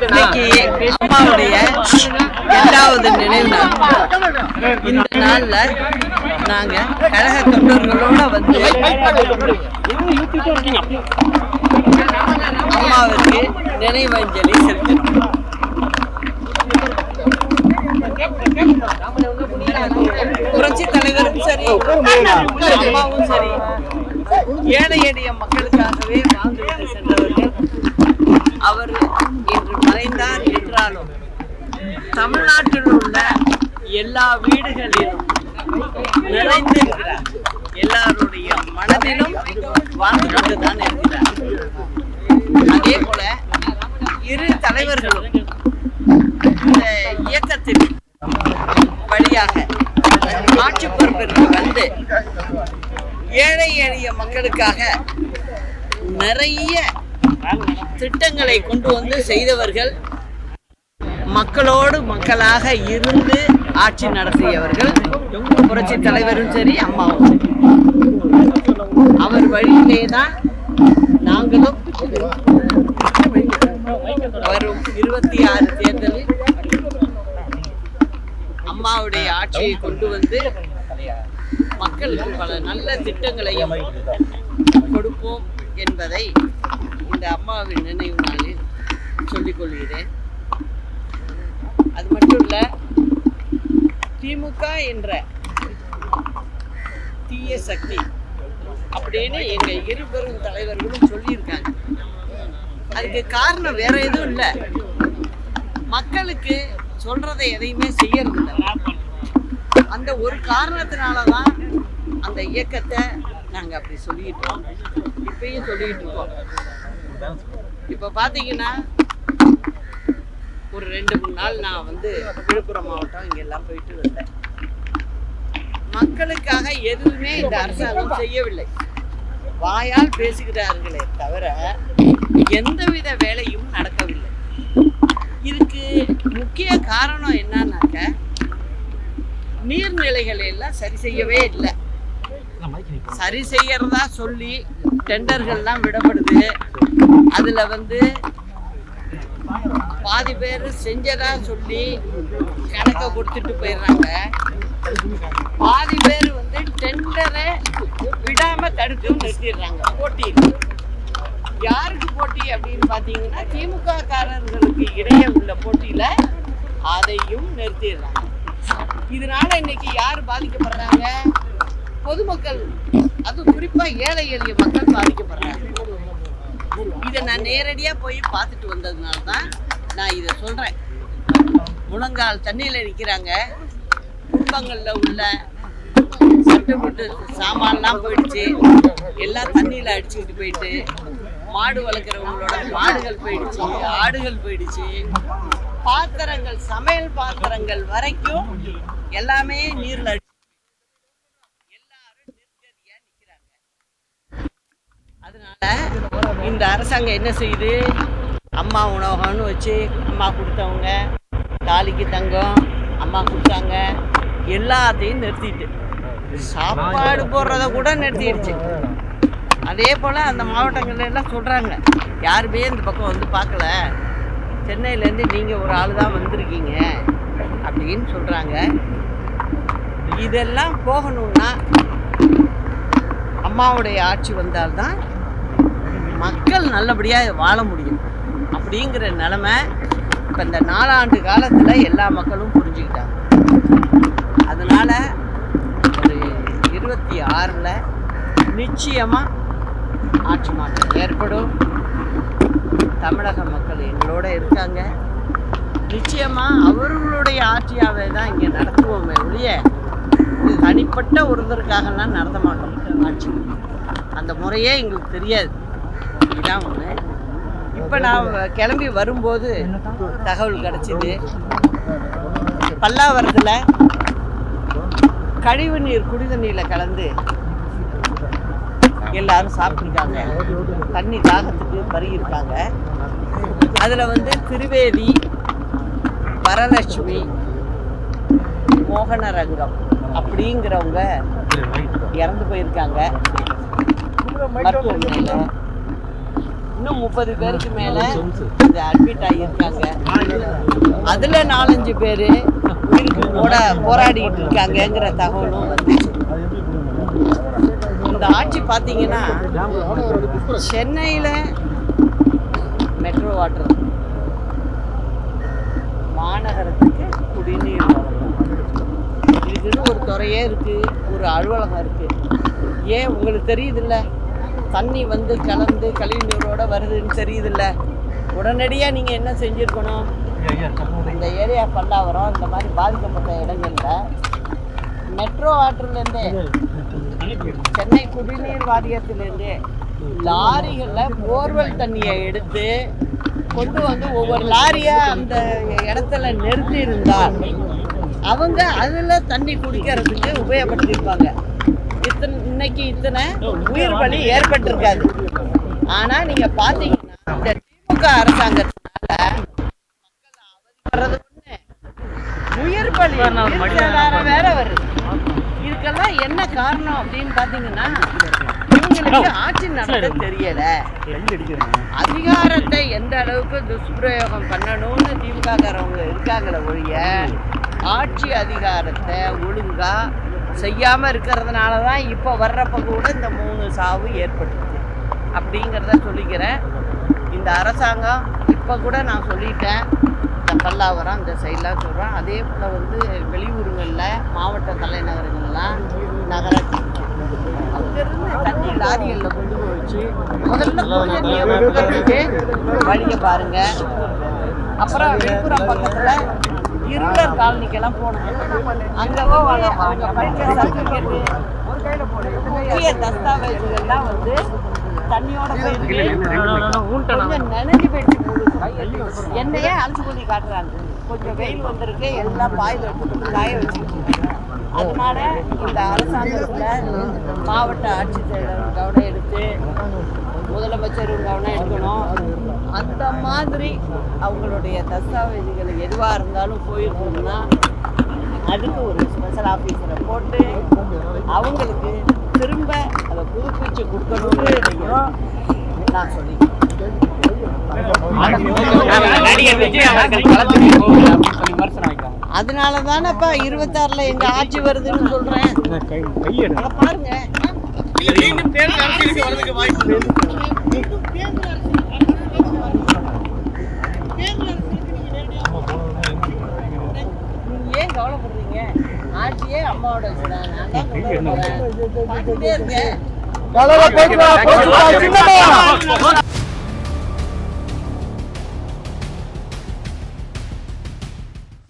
இன்னைக்கு அம்மாவுடைய இரண்டாவது நினைவு. நாள் இந்த நாள்ல நாங்க கழக தொண்டர்களோட வந்து அம்மாவிற்கு நினைவஞ்சலி செலுத்தினோம். புரட்சி தலைவரும் சரி அம்மாவும் சரி. ஏழை எளிய மக்களுக்காகவே வாழ்ந்து சென்றவர்கள் அவர் இன்று மறைந்தார் என்றாலும் தமிழ்நாட்டில் உள்ள எல்லா வீடுகளிலும் நிறைந்திருக்கிறார் எல்லாருடைய மனதிலும் வாழ்ந்து கொண்டுதான் இருக்கிறார் மக்களுக்காக நிறைய திட்டங்களை கொண்டு வந்து செய்தவர்கள் மக்களோடு மக்களாக இருந்து ஆட்சி நடத்தியவர்கள் புரட்சி தலைவரும் சரி அம்மாவும் சரி. அவர் வழியிலே தான் நாங்களும் வரும். இருபத்தி ஆறு தேர்தலில் அம்மாவுடைய ஆட்சியை கொண்டு வந்து மக்களுக்கு பல நல்ல திட்டங்களையும் கொடுப்போம் என்பதை இந்த அம்மாவின் நினைவு நாளில் சொல்லிக்கொள்கிறேன் அது மட்டும் இல்ல திமுக என்ற தீய சக்தி அப்படின்னு எங்க இரு பெரும் தலைவர்களும் சொல்லியிருக்காங்க. அதுக்கு காரணம் வேற எதுவும் இல்லை. மக்களுக்கு சொல்றதை எதையுமே செய்யறது இல்லை அந்த ஒரு காரணத்தினால தான் அந்த இயக்கத்தை நாங்கள் அப்படி சொல்லிட்டோம். இப்பயும் சொல்லிட்டு இருக்கோம் இப்போ பாத்தீங்கன்னா ஒரு ரெண்டு மூணு நாள் நான் வந்து விழுப்புரம் மாவட்டம் இங்கெல்லாம் போயிட்டு வந்தேன். மக்களுக்காக எதுவுமே இந்த அரசாங்கம் செய்யவில்லை. வாயால் பேசுகிறார்களே தவிர எந்தவித வேலையும் நடக்கவில்லை. இதுக்கு முக்கிய காரணம் என்னன்னாக்க நீர்நிலைகளை எல்லாம் சரி செய்யவே இல்லை. சரி செய்யறதா சொல்லி டெண்டர்கள்லாம் விடப்படுது. அதில் வந்து பாதி பேர் செஞ்சதா சொல்லி கணக்கை கொடுத்துட்டு போயிடுறாங்க. பாதி பேர் வந்து டெண்டரை விடாம தடுத்து நிறுத்திடுறாங்க. போட்டி. யாருக்கு போட்டி அப்படின்னு பார்த்தீங்கன்னா திமுக காரர்களுக்கு இடையே உள்ள போட்டியில அதையும் நிறுத்திடுறாங்க. இதனால இன்னைக்கு யார் பாதிக்கப்படுறாங்க? பொதுமக்கள் அது குறிப்பா ஏழை எளிய மக்கள் பாதிக்கப்படுறாங்க. இதை நான் நேரடியா போய் பார்த்துட்டு வந்ததுனால தான் நான் இதை சொல்றேன். முழங்கால் தண்ணியில் நிற்கிறாங்க குடும்பங்களில் உள்ள சட்டுப்பட்டு சாமான்லாம் போயிடுச்சு. எல்லாம் தண்ணியில் அடிச்சுக்கிட்டு போயிட்டு மாடு வளர்க்குறவங்களோட மாடுகள் போயிடுச்சு ஆடுகள் போயிடுச்சு. பாத்திரங்கள் சமையல் பாத்திரங்கள் வரைக்கும் எல்லாமே நீர்ல அடிச்சு எல்லாரும் நிர்கதியா நிக்கிறாங்க அதனால இந்த அரசாங்கம் என்ன செய்யுது? அம்மா உணவகம்னு வச்சு அம்மா கொடுத்தவங்க தாலிக்கு தங்கம் அம்மா கொடுத்தாங்க எல்லாத்தையும் நிறுத்திட்டு. சாப்பாடு போடுறத கூட நிறுத்திடுச்சு. அதே போல் அந்த மாவட்டங்கள்ல எல்லாம் சொல்கிறாங்க யாருமே இந்த பக்கம் வந்து பார்க்கல. சென்னையிலேருந்து நீங்கள் ஒரு ஆள் தான் வந்திருக்கீங்க அப்படின்னு சொல்கிறாங்க இதெல்லாம் போகணும்னா அம்மாவுடைய ஆட்சி வந்தால்தான் மக்கள் நல்லபடியாக வாழ முடியும். அப்படிங்கிற நிலமை இப்போ இந்த நாலாண்டு காலத்தில் எல்லா மக்களும் புரிஞ்சுக்கிட்டாங்க. அதனால் ஒரு இருபத்தி ஆறில் நிச்சயமாக ஆட்சி மாற்றம் ஏற்படும். தமிழக மக்கள் எங்களோட இருக்காங்க. நிச்சயமாக அவர்களுடைய ஆட்சியாகவே தான் இங்கே நடத்துவோமே ஒழிய இது தனிப்பட்ட ஒருத்தருக்காகலாம் நடத்த மாட்டோம். ஆட்சி அந்த முறையே எங்களுக்கு தெரியாது. இதுதான் ஒன்று இப்போ நான் கிளம்பி வரும்போது தகவல் கிடச்சிது. பல்லாவரத்தில் கழிவு நீர் குடி தண்ணியில் கலந்து எல்லாரும் சாப்பிட்ருக்காங்க தண்ணி தாகத்துக்கு பருகியிருக்காங்க. அதில் வந்து திருவேதி வரலட்சுமி மோகனரங்கம் அப்படிங்கிறவங்க இறந்து போயிருக்காங்க. மருத்துவமனையில் இன்னும் முப்பது பேருக்கு மேல இது அட்மிட் ஆகியிருக்காங்க. அதுல நாலஞ்சு பேர் உயிருக்கு போட போராடிட்டு இருக்காங்கங்கிற தகவலும் இந்த ஆட்சி பார்த்தீங்கன்னா சென்னையில் மெட்ரோ வாட்டர் மாநகரத்துக்கு குடிநீர். இதுக்குன்னு ஒரு துறையே இருக்கு ஒரு அலுவலகம் இருக்கு. ஏன் உங்களுக்கு தெரியுதுல்ல? தண்ணி வந்து கலந்து கழிவுநீரோட வருதுன்னு தெரியுதுல்ல. உடனடியாக நீங்கள் என்ன செஞ்சுருக்கணும்? இந்த ஏரியா பல்லாவரம் இந்த மாதிரி பாதிக்கப்பட்ட இடங்களில் மெட்ரோ வாட்டர்லேருந்தே சென்னை குடிநீர் வாரியத்திலேருந்தே லாரிகளில் போர்வெல் தண்ணியை எடுத்து கொண்டு வந்து ஒவ்வொரு லாரியாக அந்த இடத்துல நிறுத்தி இருந்தால் அவங்க அதில் தண்ணி குடிக்கிறதுக்கு உபயோகப்படுத்தியிருப்பாங்க. இத்தனை இன்னைக்கு இத்தனை உயிர் பலி ஏற்பட்டிருக்காது. ஆனால் நீங்கள் பார்த்தீங்கன்னா இந்த திமுக அரசாங்கத்தினால உயிர் பலி வேற வருது. இதுக்கெல்லாம் என்ன காரணம் அப்படின்னு பார்த்தீங்கன்னா இவங்களுக்கு ஆட்சி நடத்த தெரியல. அதிகாரத்தை எந்த அளவுக்கு துஷ்பிரயோகம் பண்ணணும்னு திமுககாரவங்க இருக்காங்களே ஒழிய ஆட்சி அதிகாரத்தை ஒழுங்கா செய்யாம இருக்கிறதுனால தான் இப்போ வர்றப்ப கூட இந்த மூணு சாவு ஏற்பட்டுச்சு. அப்படிங்கிறத சொல்லிக்கிறேன். இந்த அரசாங்கம் இப்போ கூட நான் சொல்லிட்டேன். இந்த பல்லாவரம் இந்த சைட்லாம் சொல்கிறேன் அதே போல் வந்து வெளியூருங்களில் மாவட்ட தலைநகரங்கள்லாம் நகராட்சி அங்கிருந்து தண்ணி லாரிகளில் கொண்டு போய் வச்சு முதல்ல வழியை பாருங்க. அப்புறம் விழுப்புரம் பக்கத்தில் இருளர் காலனிக்கெல்லாம் போனோம். அங்கே போய் அவங்க படித்த சர்டிஃபிகேட்டு முக்கிய தஸ்தாவேஜுகள்லாம் வந்து தண்ணியோட கொஞ்சம் நனைஞ்சு போயிடுச்சு. என்னையே அலசி கொண்டு காட்டுறாங்க. கொஞ்சம் வெயில் வந்திருக்கு எல்லாம் பாயில் எடுத்து காய வச்சுக்கிட்டு. அதனால இந்த அரசாங்கத்தில் மாவட்ட ஆட்சித்தலைவர் கவனம் எடுத்து முதலமைச்சர் கவனம் எடுக்கணும் அந்த மாதிரி அவங்களுடைய தஸ்தாவேஜுகள் எதுவாக இருந்தாலும் போயிருக்கணும்னா அதுக்கு ஒரு ஸ்பெஷல் ஆஃபீஸரை போட்டு அவங்களுக்கு திரும்ப அதை புதுப்பிச்சு கொடுக்கணும்னு நான் சொல்லி அதனால தானேப்பா இருபத்தாறுல எங்க ஆட்சி வருதுன்னு சொல்றேன். பாருங்க. தேர்தல் அரசியலுக்கு வரதுக்கு வாய்ப்பு ஏன் கவலைப்படுறீங்க? ஆட்சியே அம்மாவோட நான் தான் கொண்டு வரேன். பார்த்துட்டே இருக்கேன்.